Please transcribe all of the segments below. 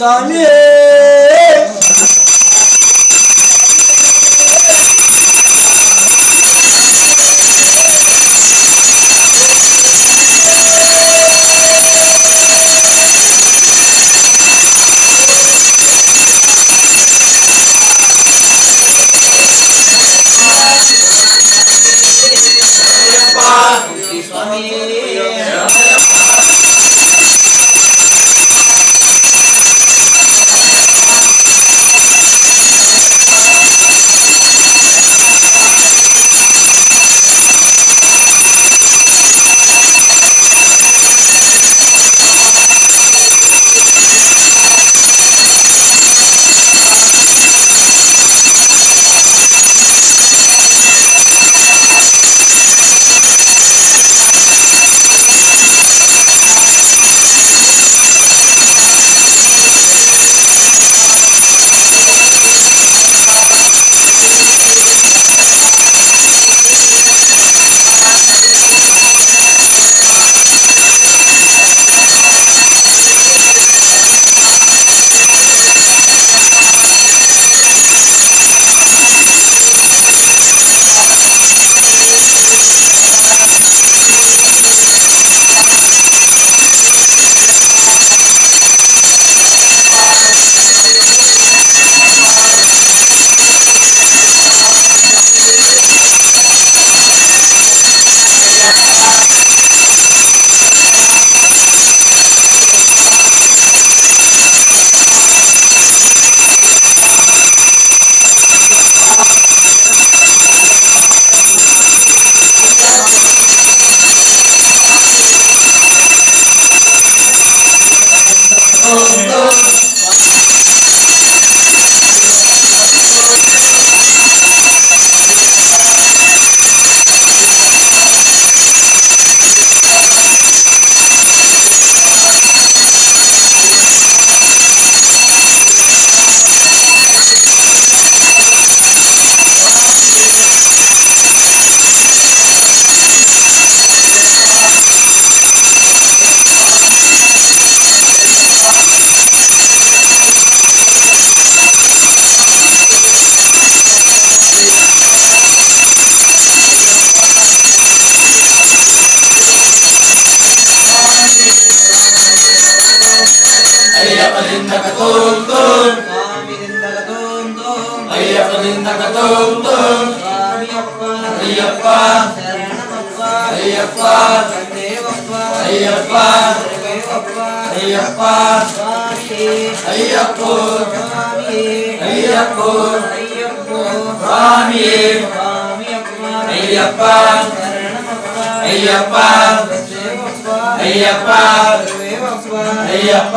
exame. అయ్యప్పనిందకతోం తోం స్వామినిందకతోం తోం అయ్యప్పనిందకతోం తోం స్వామియప్ప అయ్యప్ప శరణమప్ప అయ్యప్ప సందేవప్ప అయ్యప్ప అయ్యప్ప స్వామి అయ్యప్పో స్వామి అయ్యప్పో అయ్యప్పో స్వామి అయ్యప్ప అయ్యప్ప అయ్యప్ప అయ్యప్ప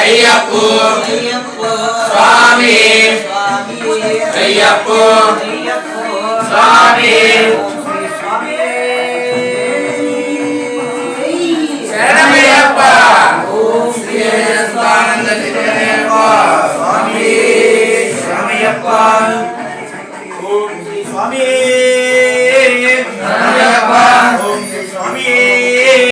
ஐயப்போ சுவாமி ஐயப்போ சுவாமி சரணமையப்பா ஓம் ஸ்ரீ ஆனந்த சித்தனையப்பா சுவாமி சரணமையப்பா ஓம் ஸ்ரீ சுவாமி